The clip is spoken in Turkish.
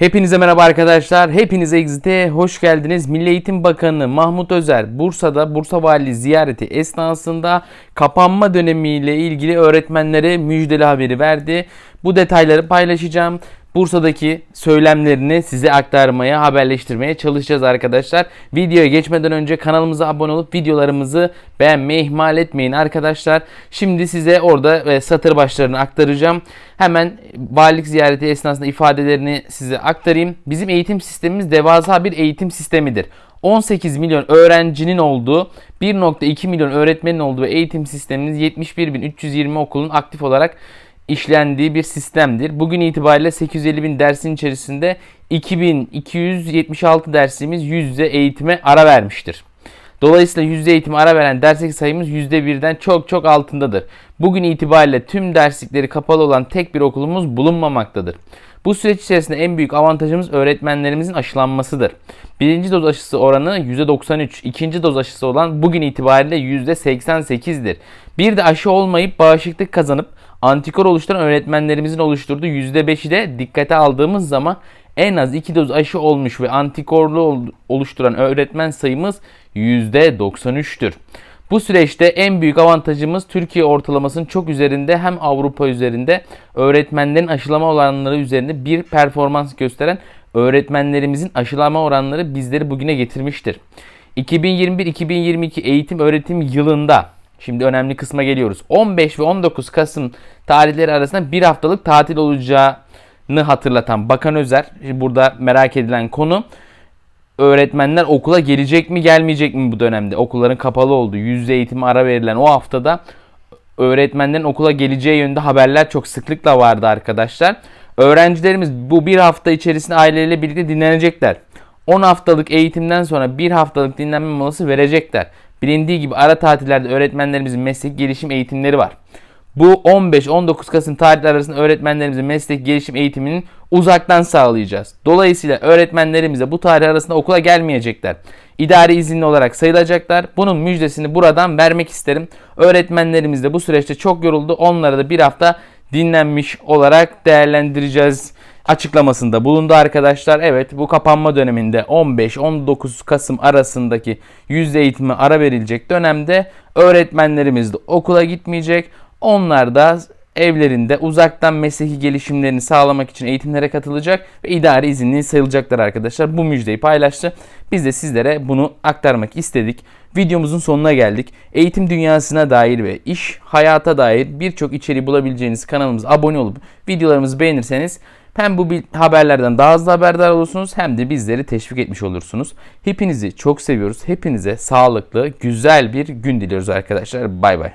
Hepinize merhaba arkadaşlar. Hepinize Exit'e hoş geldiniz. Milli Eğitim Bakanı Mahmut Özer Bursa'da Bursa Valiliği ziyareti esnasında kapanma dönemiyle ilgili öğretmenlere müjdeli haberi verdi. Bu detayları paylaşacağım. Bursa'daki söylemlerini size aktarmaya, haberleştirmeye çalışacağız arkadaşlar. Videoya geçmeden önce kanalımıza abone olup videolarımızı beğenmeyi ihmal etmeyin arkadaşlar. Şimdi size orada e, satır başlarını aktaracağım. Hemen valilik ziyareti esnasında ifadelerini size aktarayım. Bizim eğitim sistemimiz devasa bir eğitim sistemidir. 18 milyon öğrencinin olduğu, 1.2 milyon öğretmenin olduğu eğitim sistemimiz 71.320 okulun aktif olarak işlendiği bir sistemdir. Bugün itibariyle 850 bin dersin içerisinde 2276 dersimiz yüz yüze eğitime ara vermiştir. Dolayısıyla yüzde eğitime ara veren derslik sayımız %1'den çok çok altındadır. Bugün itibariyle tüm derslikleri kapalı olan tek bir okulumuz bulunmamaktadır. Bu süreç içerisinde en büyük avantajımız öğretmenlerimizin aşılanmasıdır. Birinci doz aşısı oranı %93, ikinci doz aşısı olan bugün itibariyle %88'dir. Bir de aşı olmayıp bağışıklık kazanıp antikor oluşturan öğretmenlerimizin oluşturduğu %5'i de dikkate aldığımız zaman en az 2 doz aşı olmuş ve antikorlu oluşturan öğretmen sayımız %93'tür. Bu süreçte en büyük avantajımız Türkiye ortalamasının çok üzerinde hem Avrupa üzerinde öğretmenlerin aşılama oranları üzerinde bir performans gösteren öğretmenlerimizin aşılama oranları bizleri bugüne getirmiştir. 2021-2022 eğitim öğretim yılında Şimdi önemli kısma geliyoruz. 15 ve 19 Kasım tarihleri arasında bir haftalık tatil olacağını hatırlatan Bakan Özer burada merak edilen konu öğretmenler okula gelecek mi gelmeyecek mi bu dönemde? Okulların kapalı olduğu, yüzde eğitimi ara verilen o haftada öğretmenlerin okula geleceği yönünde haberler çok sıklıkla vardı arkadaşlar. Öğrencilerimiz bu bir hafta içerisinde aileleriyle birlikte dinlenecekler. 10 haftalık eğitimden sonra bir haftalık dinlenme molası verecekler. Bilindiği gibi ara tatillerde öğretmenlerimizin meslek gelişim eğitimleri var. Bu 15-19 Kasım tarihleri arasında öğretmenlerimizin meslek gelişim eğitiminin uzaktan sağlayacağız. Dolayısıyla öğretmenlerimize bu tarih arasında okula gelmeyecekler. İdari izinli olarak sayılacaklar. Bunun müjdesini buradan vermek isterim. Öğretmenlerimiz de bu süreçte çok yoruldu. Onlara da bir hafta dinlenmiş olarak değerlendireceğiz açıklamasında bulundu arkadaşlar. Evet bu kapanma döneminde 15-19 Kasım arasındaki yüzde eğitimi ara verilecek dönemde öğretmenlerimiz de okula gitmeyecek. Onlar da evlerinde uzaktan mesleki gelişimlerini sağlamak için eğitimlere katılacak ve idari izinli sayılacaklar arkadaşlar. Bu müjdeyi paylaştı. Biz de sizlere bunu aktarmak istedik. Videomuzun sonuna geldik. Eğitim dünyasına dair ve iş hayata dair birçok içeriği bulabileceğiniz kanalımıza abone olup videolarımızı beğenirseniz hem bu haberlerden daha hızlı haberdar olursunuz hem de bizleri teşvik etmiş olursunuz. Hepinizi çok seviyoruz. Hepinize sağlıklı, güzel bir gün diliyoruz arkadaşlar. Bay bay.